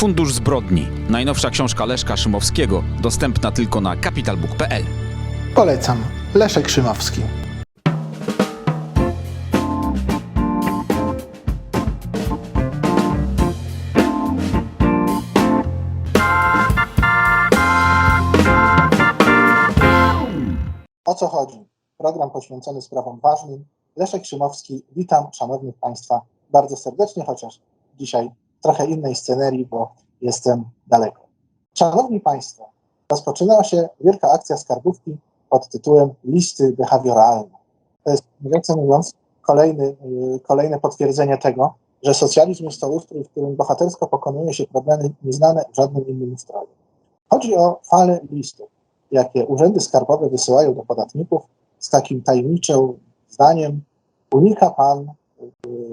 Fundusz Zbrodni. Najnowsza książka Leszka Szymowskiego, dostępna tylko na capitalbook.pl. Polecam. Leszek Szymowski. O co chodzi? Program poświęcony sprawom ważnym. Leszek Szymowski, witam szanownych Państwa bardzo serdecznie, chociaż dzisiaj trochę innej scenerii, bo jestem daleko. Szanowni Państwo, rozpoczyna się wielka akcja skarbówki pod tytułem Listy behawioralne. To jest, mówiąc kolejny, y, kolejne potwierdzenie tego, że socjalizm jest to ustrój, w którym bohatersko pokonuje się problemy nieznane w żadnym innym ustroju. Chodzi o falę listów, jakie urzędy skarbowe wysyłają do podatników z takim tajemniczym zdaniem unika pan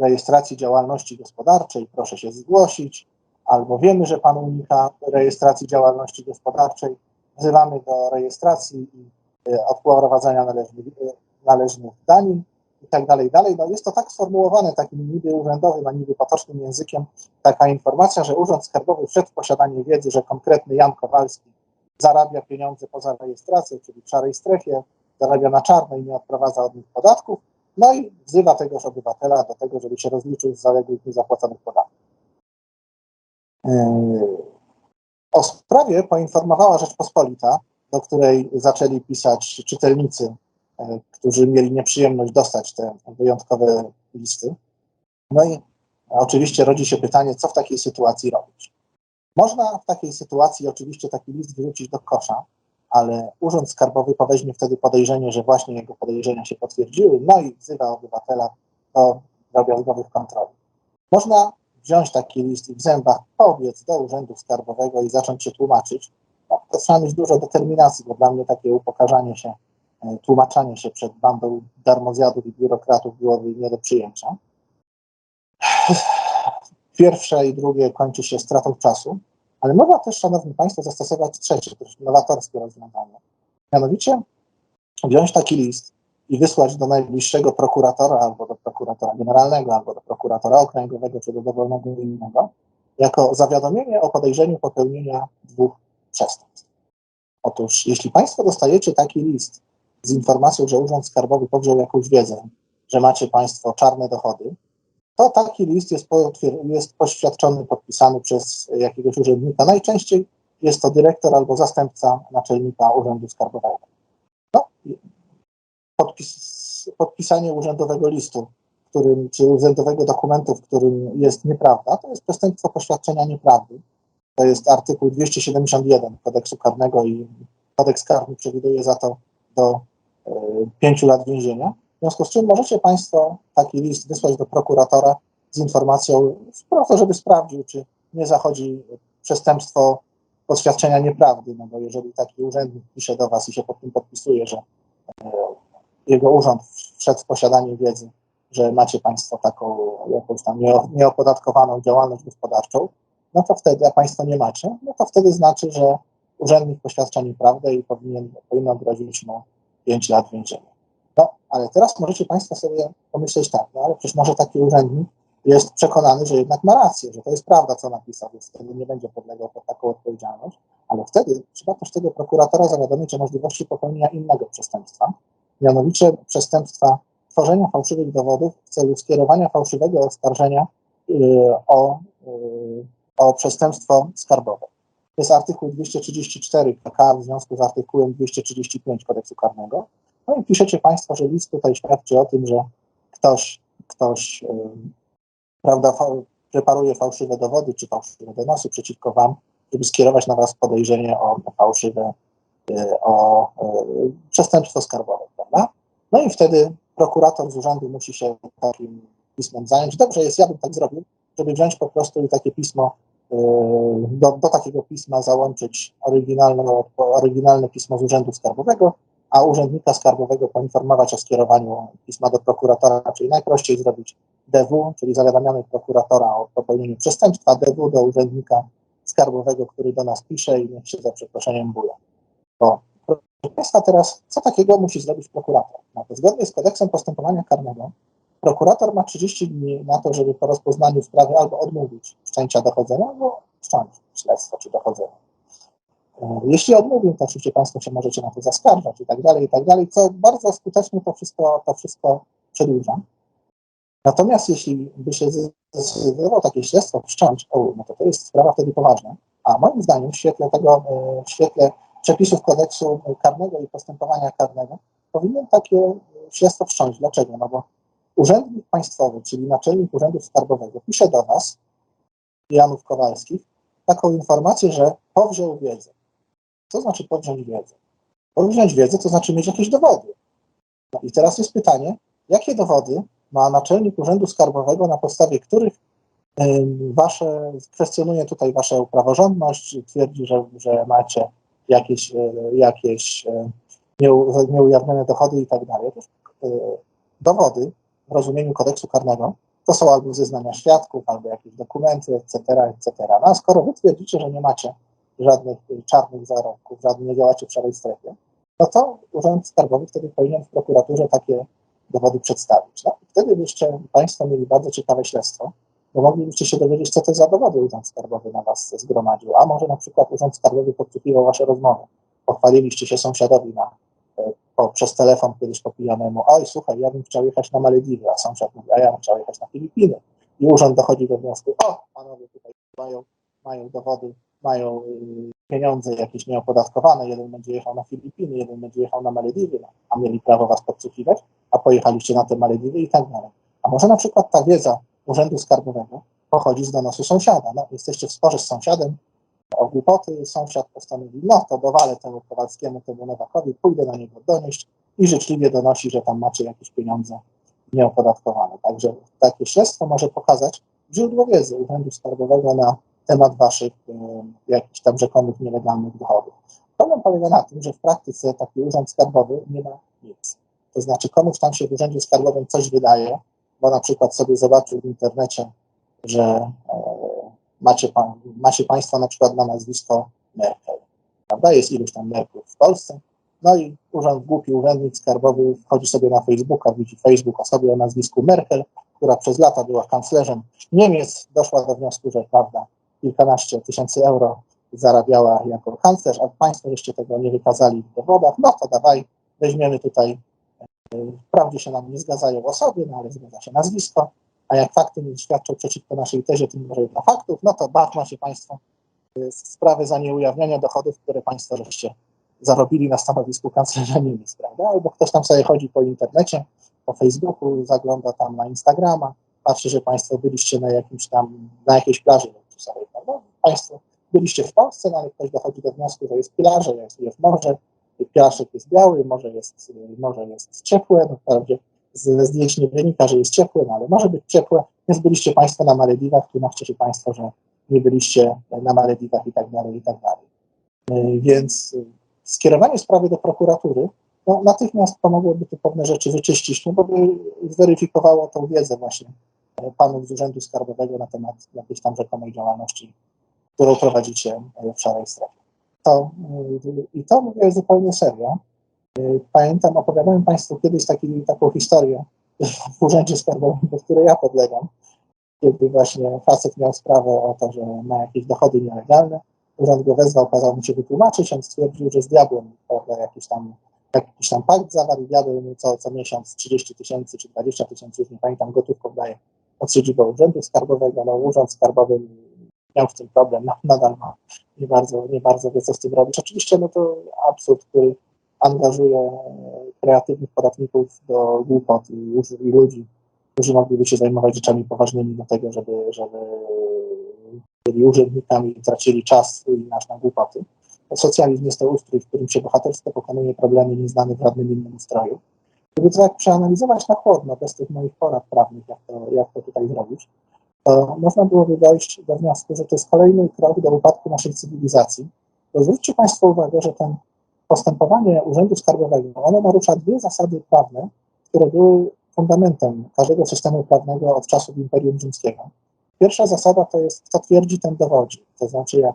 rejestracji działalności gospodarczej, proszę się zgłosić, albo wiemy, że pan unika rejestracji działalności gospodarczej, wzywamy do rejestracji i y, odprowadzenia należnych, y, należnych danin i tak dalej, dalej. No jest to tak sformułowane takim niby urzędowym, a niby potocznym językiem, taka informacja, że Urząd Skarbowy wszedł w posiadanie wiedzy, że konkretny Jan Kowalski zarabia pieniądze poza rejestracją, czyli w szarej strefie, zarabia na czarno i nie odprowadza od nich podatków, no i wzywa tegoż obywatela do tego, żeby się rozliczył z zaległych niezapłaconych podatków. Yy, O sprawie poinformowała Rzeczpospolita, do której zaczęli pisać czytelnicy, e, którzy mieli nieprzyjemność dostać te wyjątkowe listy. No i oczywiście rodzi się pytanie, co w takiej sytuacji robić. Można w takiej sytuacji oczywiście taki list wyrzucić do kosza, ale Urząd Skarbowy poweźmie wtedy podejrzenie, że właśnie jego podejrzenia się potwierdziły, no i wzywa obywatela do drobiazgowych kontroli. Można wziąć taki list i w zębach pobiec do Urzędu Skarbowego i zacząć się tłumaczyć. No, to trzeba mieć dużo determinacji, bo dla mnie takie upokarzanie się, e, tłumaczenie się przed bandą darmozjadów i biurokratów byłoby nie do przyjęcia. Pierwsze i drugie kończy się stratą czasu, ale można też, Szanowni Państwo, zastosować trzecie, też nowatorskie rozwiązanie. Mianowicie wziąć taki list i wysłać do najbliższego prokuratora, albo do prokuratora generalnego, albo do prokuratora okręgowego, czy do dowolnego innego, jako zawiadomienie o podejrzeniu popełnienia dwóch przestępstw. Otóż, jeśli Państwo dostajecie taki list z informacją, że Urząd Skarbowy powziął jakąś wiedzę, że macie Państwo czarne dochody, to taki list jest, jest poświadczony, podpisany przez jakiegoś urzędnika. Najczęściej jest to dyrektor albo zastępca naczelnika Urzędu Skarbowego. No, podpis, podpisanie urzędowego listu, którym, czy urzędowego dokumentu, w którym jest nieprawda, to jest przestępstwo poświadczenia nieprawdy. To jest artykuł 271 kodeksu karnego i kodeks karny przewiduje za to do y, pięciu lat więzienia. W związku z czym możecie Państwo taki list wysłać do prokuratora z informacją, po to, żeby sprawdził, czy nie zachodzi przestępstwo poświadczenia nieprawdy, no bo jeżeli taki urzędnik pisze do Was i się pod tym podpisuje, że e, jego urząd wszedł w posiadanie wiedzy, że macie Państwo taką jakąś tam nie- nieopodatkowaną działalność gospodarczą, no to wtedy, a Państwo nie macie, no to wtedy znaczy, że urzędnik poświadcza nieprawdę i powinien, powinno grozić mu 5 lat więzienia. Ale teraz możecie Państwo sobie pomyśleć tak, no ale przecież może taki urzędnik jest przekonany, że jednak ma rację, że to jest prawda, co napisał, więc wtedy nie będzie podlegał pod taką odpowiedzialność, ale wtedy trzeba też tego prokuratora zawiadomić o możliwości popełnienia innego przestępstwa, mianowicie przestępstwa tworzenia fałszywych dowodów w celu skierowania fałszywego oskarżenia yy, o, yy, o przestępstwo skarbowe. To jest artykuł 234 KK w związku z artykułem 235 kodeksu karnego. No i piszecie Państwo, że list tutaj świadczy o tym, że ktoś, ktoś prawda, preparuje fałszywe dowody czy fałszywe donosy przeciwko Wam, żeby skierować na Was podejrzenie o fałszywe, y, o y, przestępstwo skarbowe, prawda? No i wtedy prokurator z urzędu musi się takim pismem zająć. Dobrze jest, ja bym tak zrobił, żeby wziąć po prostu i takie pismo, y, do, do takiego pisma załączyć oryginalne, oryginalne pismo z urzędu skarbowego, a urzędnika skarbowego poinformować o skierowaniu pisma do prokuratora, czyli najprościej zrobić DW, czyli zawiadamiamy prokuratora o popełnieniu przestępstwa, DW do urzędnika skarbowego, który do nas pisze i niech się za przeproszeniem buje. Bo proszę Państwa, teraz co takiego musi zrobić prokurator? No to zgodnie z kodeksem postępowania karnego prokurator ma 30 dni na to, żeby po rozpoznaniu sprawy albo odmówić wszczęcia dochodzenia, albo wszcząć śledztwo czy dochodzenie. E, Jeśli odmówię, to oczywiście Państwo się możecie na to zaskarżać i tak dalej, i tak dalej, co bardzo skutecznie to wszystko, to wszystko przedłuża. Natomiast jeśli by się zdecydował takie śledztwo wszcząć, o, no to to jest sprawa wtedy poważna. A moim zdaniem w świetle tego, e, w świetle przepisów kodeksu karnego i postępowania karnego powinien takie śledztwo wszcząć. Dlaczego? No bo urzędnik państwowy, czyli naczelnik Urzędu Skarbowego pisze do Was, Janów Kowalskich, taką informację, że powziął wiedzę. Co znaczy powziąć wiedzę? Powziąć wiedzę to znaczy mieć jakieś dowody. No i teraz jest pytanie, jakie dowody ma naczelnik Urzędu Skarbowego, na podstawie których wasze, kwestionuje tutaj waszą praworządność, twierdzi, że, że macie jakieś, y, jakieś nieu, nieujawnione dochody i tak dalej. Y, Dowody w rozumieniu kodeksu karnego to są albo zeznania świadków, albo jakieś dokumenty, etc., etc. No a skoro wy twierdzicie, że nie macie żadnych czarnych zarobków, żadnych nie działacie w szarej strefie, no to Urząd Skarbowy wtedy powinien w prokuraturze takie dowody przedstawić. No, wtedy byście Państwo mieli bardzo ciekawe śledztwo, bo moglibyście się dowiedzieć, co to za dowody Urząd Skarbowy na Was zgromadził. A może na przykład Urząd Skarbowy podsłuchiwał Wasze rozmowy. Pochwaliliście się sąsiadowi na, e, po, przez telefon kiedyś po pijanemu. Oj, słuchaj, ja bym chciał jechać na Malediwy, a sąsiad mówi, a ja bym chciał jechać na Filipiny. I urząd dochodzi do wniosku, o, panowie tutaj mają, mają dowody, mają y, pieniądze jakieś nieopodatkowane, jeden będzie jechał na Filipiny, jeden będzie jechał na Malediwy, no, a mieli prawo was podsłuchiwać, a pojechaliście na te Malediwy i tak dalej. A może na przykład ta wiedza Urzędu Skarbowego pochodzi z donosu sąsiada. No, jesteście w sporze z sąsiadem, o głupoty sąsiad postanowił, no to dowalę temu Kowalskiemu, temu Nowakowi, pójdę na niego donieść i życzliwie donosi, że tam macie jakieś pieniądze nieopodatkowane. Także takie śledztwo może pokazać źródło wiedzy Urzędu Skarbowego na temat waszych y, jakichś tam rzekomych nielegalnych dochodów. Problem polega na tym, że w praktyce taki urząd skarbowy nie ma nic. To znaczy komuś tam się w urzędzie skarbowym coś wydaje, bo na przykład sobie zobaczył w internecie, że e, macie, pan, macie państwo na przykład na nazwisko Merkel. Prawda? Jest iluś tam Merkel w Polsce. No i urząd głupi, urzędnik skarbowy wchodzi sobie na Facebooka, widzi Facebook osobie o nazwisku Merkel, która przez lata była kanclerzem Niemiec, doszła do wniosku, że prawda, kilkanaście tysięcy euro zarabiała jako kanclerz, a państwo jeszcze tego nie wykazali w dowodach, no to dawaj, weźmiemy tutaj, e, wprawdzie się nam nie zgadzają osoby, no ale zgadza się nazwisko, a jak fakty nie świadczą przeciwko naszej tezie, tym może dla faktów, no to bach, macie państwo e, sprawę za nieujawnianie dochodów, które państwo żeście zarobili na stanowisku kanclerza Niemiec, prawda? Albo ktoś tam sobie chodzi po internecie, po Facebooku, zagląda tam na Instagrama, patrzy, że państwo byliście na jakimś tam, na jakiejś plaży, sobie, prawda? Państwo byliście w Polsce, no ale ktoś dochodzi do wniosku, że jest plaża, jest, jest morze, piaszek jest biały, morze jest, morze jest ciepłe, no wprawdzie ze zdjęć nie wynika, że jest ciepłe, no ale może być ciepłe, więc byliście Państwo na Malediwach, tłumaczcie się Państwo, że nie byliście na Malediwach i tak dalej, i tak dalej. Yy, Więc yy, skierowanie sprawy do prokuratury no, natychmiast pomogłoby tu pewne rzeczy wyczyścić, no bo by zweryfikowało tą wiedzę właśnie e, panów z Urzędu Skarbowego na temat jakiejś tam rzekomej działalności, którą prowadzicie e, w szarej strefie. To, yy, I to mówię zupełnie serio. Yy, Pamiętam, opowiadałem Państwu kiedyś taki, taką historię w Urzędzie Skarbowym, do której ja podlegam, kiedy właśnie facet miał sprawę o to, że ma jakieś dochody nielegalne. Urząd go wezwał, kazał mu się wytłumaczyć, on stwierdził, że z diabłem jakiś tam jakiś tam pakt zawarł, diabeł mu co, co miesiąc 30 tysięcy czy 20 tysięcy, już nie pamiętam, gotówką daje od siedzibę Urzędu Skarbowego. No, Urząd Skarbowy miał w tym problem, nadal ma, nie bardzo, nie bardzo wie, co z tym robić. Oczywiście no to absurd, który angażuje kreatywnych podatników do głupot i, i ludzi, którzy mogliby się zajmować rzeczami poważnymi do tego, żeby, żeby byli urzędnikami i tracili czas i nasz na głupoty. Socjalizm jest to ustrój, w którym się bohatersko pokonuje problemy nieznane w żadnym innym ustroju. Gdyby to tak przeanalizować na chłodno, bez tych moich porad prawnych, jak to, jak to tutaj zrobić, to można byłoby dojść do wniosku, że to jest kolejny krok do upadku naszej cywilizacji. To zwróćcie Państwo uwagę, że ten postępowanie Urzędu Skarbowego, ono narusza dwie zasady prawne, które były fundamentem każdego systemu prawnego od czasów Imperium Rzymskiego. Pierwsza zasada to jest, kto twierdzi, ten dowodzi. To znaczy, jak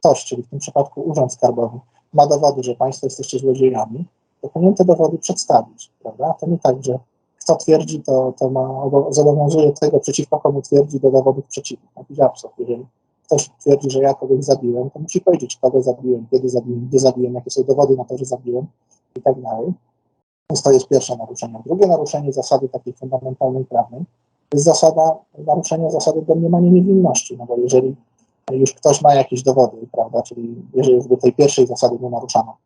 ktoś, czyli w tym przypadku Urząd Skarbowy, ma dowody, że Państwo jesteście złodziejami, powinien te dowody przedstawić, prawda? To nie tak, że kto twierdzi, to, to ma, zobowiązuje tego, przeciwko komu twierdzi, do dowodów przeciwnych. Jakiś absurd. Jeżeli ktoś twierdzi, że ja kogoś zabiłem, to musi powiedzieć, kogo zabiłem, kiedy zabiłem, gdzie zabiłem, jakie są dowody na to, że zabiłem i tak dalej. Więc to jest pierwsze naruszenie. Drugie naruszenie zasady takiej fundamentalnej prawnej jest zasada, naruszenie zasady domniemania niewinności, no bo jeżeli już ktoś ma jakieś dowody, prawda, czyli jeżeli już do tej pierwszej zasady nie naruszano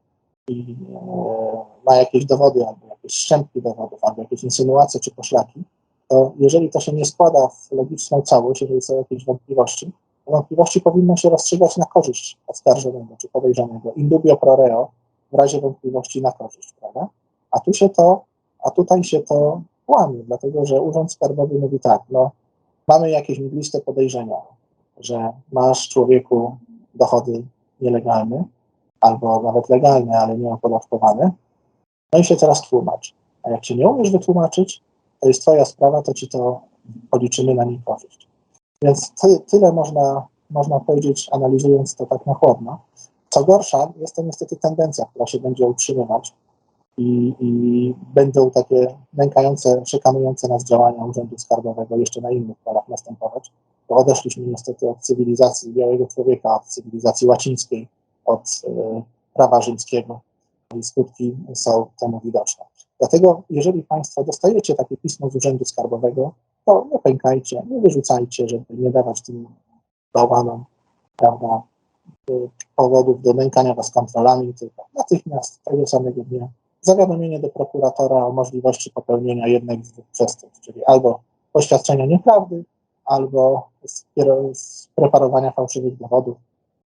i e, ma jakieś dowody, albo jakieś szczępki dowodów, albo jakieś insynuacje czy poszlaki, to jeżeli to się nie składa w logiczną całość, jeżeli są jakieś wątpliwości, to wątpliwości powinno się rozstrzygać na korzyść oskarżonego czy podejrzanego. In dubio pro reo, w razie wątpliwości na korzyść, prawda? A tu się to, a tutaj się to łamie, dlatego że Urząd Skarbowy mówi tak, no mamy jakieś mgliste podejrzenia, że masz człowieku dochody nielegalne, albo nawet legalne, ale nieopodatkowane, no i się teraz tłumacz. A jak się nie umiesz wytłumaczyć, to jest twoja sprawa, to ci to policzymy na niej korzyść. Więc ty, tyle można, można powiedzieć, analizując to tak na chłodno. Co gorsza, jest to niestety tendencja, która się będzie utrzymywać i, i będą takie nękające, szykanujące nas działania Urzędu Skarbowego jeszcze na innych polach następować. Bo odeszliśmy niestety od cywilizacji białego człowieka, od cywilizacji łacińskiej, od e, prawa rzymskiego i skutki są temu widoczne. Dlatego, jeżeli Państwo dostajecie takie pismo z Urzędu Skarbowego, to nie pękajcie, nie wyrzucajcie, żeby nie dawać tym bałwanom, prawda, y, powodów do nękania Was kontrolami, tylko natychmiast tego samego dnia zawiadomienie do prokuratora o możliwości popełnienia jednego z dwóch przestępstw, czyli albo poświadczenia nieprawdy, albo spreparowania fałszywych dowodów.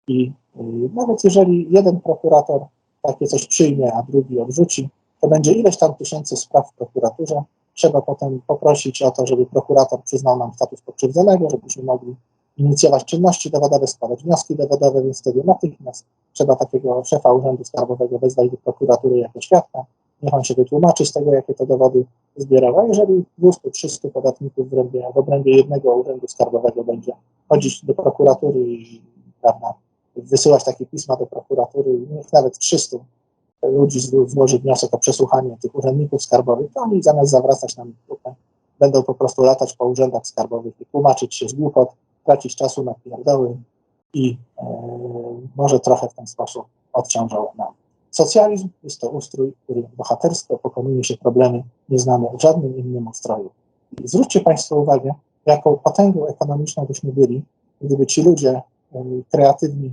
I y, nawet jeżeli jeden prokurator takie coś przyjmie, a drugi odrzuci, to będzie ileś tam tysięcy spraw w prokuraturze. Trzeba potem poprosić o to, żeby prokurator przyznał nam status pokrzywdzonego, żebyśmy mogli inicjować czynności dowodowe, składać wnioski dowodowe, więc wtedy natychmiast trzeba takiego szefa Urzędu Skarbowego wezwać do prokuratury jako świadka. Niech on się wytłumaczy z tego, jakie to dowody zbierał. A jeżeli 200-300 podatników w obrębie, w obrębie jednego Urzędu Skarbowego będzie chodzić do prokuratury i prawda, wysyłać takie pisma do prokuratury, niech nawet 300 ludzi zło- złoży wniosek o przesłuchanie tych urzędników skarbowych, to oni zamiast zawracać nam kupę, będą po prostu latać po urzędach skarbowych i tłumaczyć się z głupot, tracić czasu na pierdoły i e, może trochę w ten sposób odciążą nam. Socjalizm jest to ustrój, który bohatersko pokonuje się problemy nieznane w żadnym innym ustroju. I zwróćcie Państwo uwagę, jaką potęgą ekonomiczną byśmy byli, gdyby ci ludzie e, kreatywni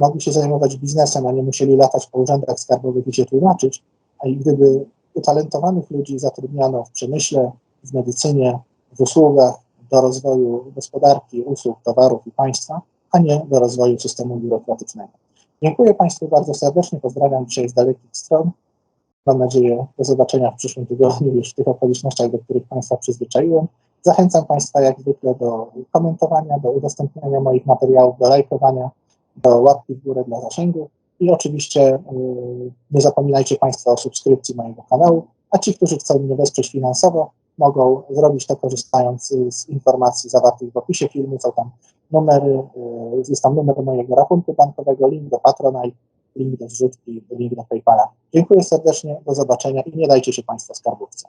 mogli się zajmować biznesem, a nie musieli latać po urzędach skarbowych i się tłumaczyć, a i gdyby utalentowanych ludzi zatrudniano w przemyśle, w medycynie, w usługach do rozwoju gospodarki, usług, towarów i państwa, a nie do rozwoju systemu biurokratycznego. Dziękuję Państwu bardzo serdecznie, pozdrawiam dzisiaj z dalekich stron. Mam nadzieję do zobaczenia w przyszłym tygodniu już w tych okolicznościach, do których Państwa przyzwyczaiłem. Zachęcam Państwa jak zwykle do komentowania, do udostępniania moich materiałów, do lajkowania, do łapki w górę dla zasięgu i oczywiście yy, nie zapominajcie Państwo o subskrypcji mojego kanału, a ci, którzy chcą mnie wesprzeć finansowo, mogą zrobić to korzystając y, z informacji zawartych w opisie filmu. Są tam numery, y, jest tam numer mojego rachunku bankowego, link do Patronite, link do zrzutki, link do PayPala. Dziękuję serdecznie, do zobaczenia i nie dajcie się Państwo skarbówce.